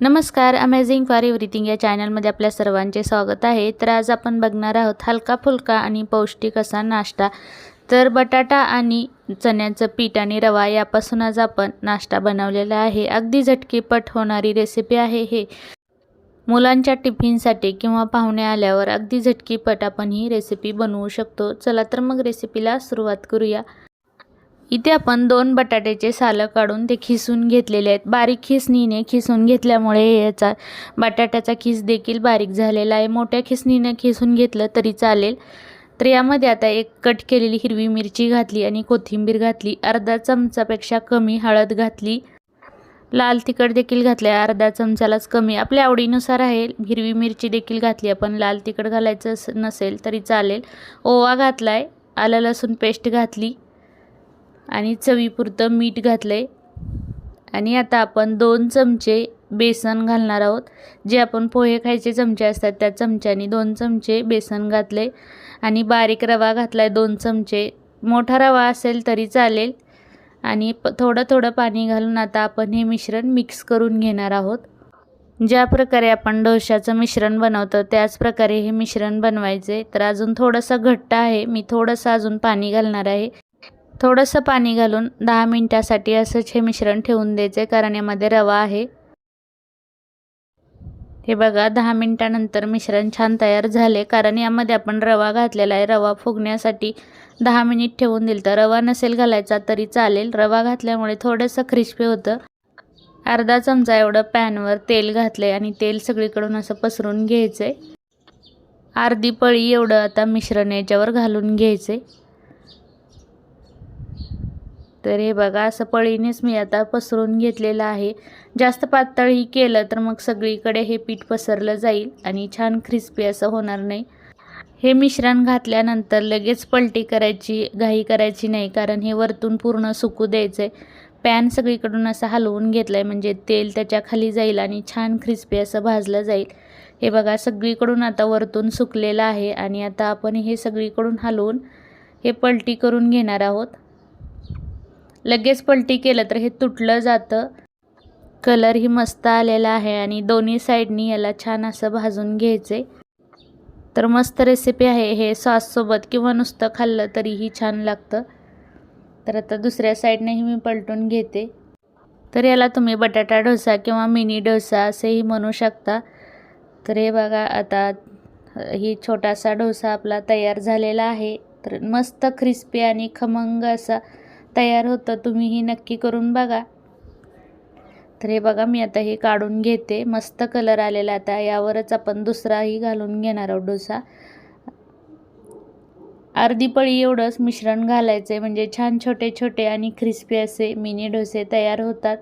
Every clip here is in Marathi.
नमस्कार अमेझिंग फॉर एव्हरीथिंग या चॅनलमध्ये आपल्या सर्वांचे स्वागत आहे. तर आज आपण बघणार आहोत हलका फुलका आणि पौष्टिक असा नाश्ता. तर बटाटा आणि चण्याचं पीठ आणि रवा यापासून आज आपण नाश्ता बनवलेला आहे. अगदी झटकीपट होणारी रेसिपी आहे हे. मुलांच्या टिफिनसाठी किंवा पाहुणे आल्यावर अगदी झटकीपट आपण ही रेसिपी बनवू शकतो. चला तर मग रेसिपीला सुरुवात करूया. इथे आपण दोन बटाट्याचे सालं काढून ते खिसून घेतलेले आहेत. बारीक खिसणीने खिसून घेतल्यामुळे याचा बटाट्याचा खिस देखील बारीक झालेला आहे. मोठ्या खिसणीने खिसून घेतलं तरी चालेल. तर यामध्ये आता एक कट केलेली हिरवी मिरची घातली आणि कोथिंबीर घातली. अर्धा चमचापेक्षा कमी हळद घातली. लाल तिखट देखील घातले अर्धा चमचालाच कमी. आपल्या आवडीनुसार आहे. हिरवी मिरची देखील घातली. आपण लाल तिखट घालायचं नसेल तरी चालेल. ओवा घातला आहे आलं लसूण पेस्ट घातली. आणि चवीपुरतं मीठ घातलं आहे आणि आता आपण दोन चमचे बेसन घालणार आहोत. जे आपण पोहे खायचे चमचे असतात त्या चमच्याने दोन चमचे बेसन घातले आणि बारीक रवा घातला आहे दोन चमचे. मोठा रवा असेल तरी चालेल. आणि प थोडं थोडं पाणी घालून आता आपण हे मिश्रण मिक्स करून घेणार आहोत. ज्या प्रकारे आपण डोशाचं मिश्रण बनवतो त्याच प्रकारे हे मिश्रण बनवायचे. तर अजून थोडंसं घट्ट आहे. मी थोडंसं अजून पाणी घालणार आहे. थोडंसं पाणी घालून दहा मिनटासाठी असंच हे मिश्रण ठेवून द्यायचं आहे कारण यामध्ये रवा आहे. हे बघा दहा मिनटानंतर मिश्रण छान तयार झाले कारण यामध्ये आपण रवा घातलेला आहे. रवा फुगण्यासाठी दहा मिनिट ठेवून दिलं तर रवा नसेल घालायचा तरी चालेल. रवा घातल्यामुळे थोडंसं क्रिस्पी होतं. अर्धा चमचा एवढं पॅनवर तेल घातलं आणि तेल सगळीकडून असं पसरून घ्यायचं आहे अर्धी पळी एवढं आता मिश्रण याच्यावर घालून घ्यायचं आहे तर हे बघा असं पळीनेच मी आता पसरून घेतलेलं आहे. जास्त पातळही केलं तर मग सगळीकडे हे पीठ पसरलं जाईल आणि छान क्रिस्पी असं होणार नाही. हे मिश्रण घातल्यानंतर लगेच पलटी करायची घाई करायची नाही कारण हे वरतून पूर्ण सुकू द्यायचं आहे पॅन सगळीकडून असं हलवून घेतलं आहे म्हणजे तेल त्याच्याखाली जाईल आणि छान क्रिस्पी असं भाजलं जाईल. हे बघा सगळीकडून आता वरतून सुकलेलं आहे आणि आता आपण हे सगळीकडून हलवून हे पलटी करून घेणार आहोत. लगेच पलटी केलं तर हे तुटलं जातं. कलरही मस्त आलेला आहे आणि दोन्ही साईडनी याला छान असं भाजून घ्यायचे. तर मस्त रेसिपी आहे हे सॉससोबत किंवा नुसतं खाल्लं तरीही छान लागतं. तर आता दुसऱ्या साईडनेही मी पलटून घेते. तर याला तुम्ही बटाटा डोसा किंवा मिनी डोसा असेही म्हणू शकता. तर हे बघा आता ही छोटासा डोसा आपला तयार झालेला आहे. तर मस्त क्रिस्पी आणि खमंग असा तयार होतं तुम्हीही नक्की करून बघा. तर हे बघा मी आता हे काढून घेते. मस्त कलर आलेला आता. यावरच आपण दुसराही घालून घेणार आहोत डोसा. अर्धी पळी एवढंच मिश्रण घालायचं आहे म्हणजे छान छोटे छोटे आणि क्रिस्पी असे मिनी डोसे तयार होतात.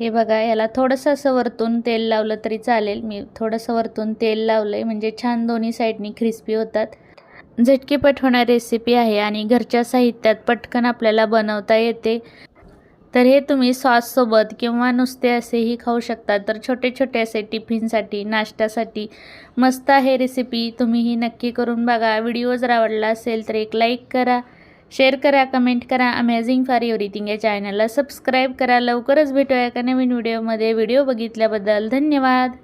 हे बघा याला थोडंसं असं वरतून तेल लावलं तरी चालेल. मी थोडंसं वरतून तेल लावलं आहे म्हणजे छान दोन्ही साईडनी क्रिस्पी होतात. झटकीपट होणारी रेसिपी आहे आणि घरच्या साहित्यात पटकन आपल्याला बनवता येते. तर हे तुम्ही सॉससोबत किंवा नुसते असेही खाऊ शकता. तर छोटे छोटे असे टिफिनसाठी नाश्त्यासाठी मस्त आहे रेसिपी तुम्हीही नक्की करून बघा. व्हिडिओ जर आवडला असेल तर एक लाईक करा शेअर करा कमेंट करा. अमेझिंग फॉर एव्हरीथिंग या चॅनलला सबस्क्राईब करा. लवकरच भेटूया एका नवीन व्हिडिओमध्ये व्हिडिओ बघितल्याबद्दल धन्यवाद.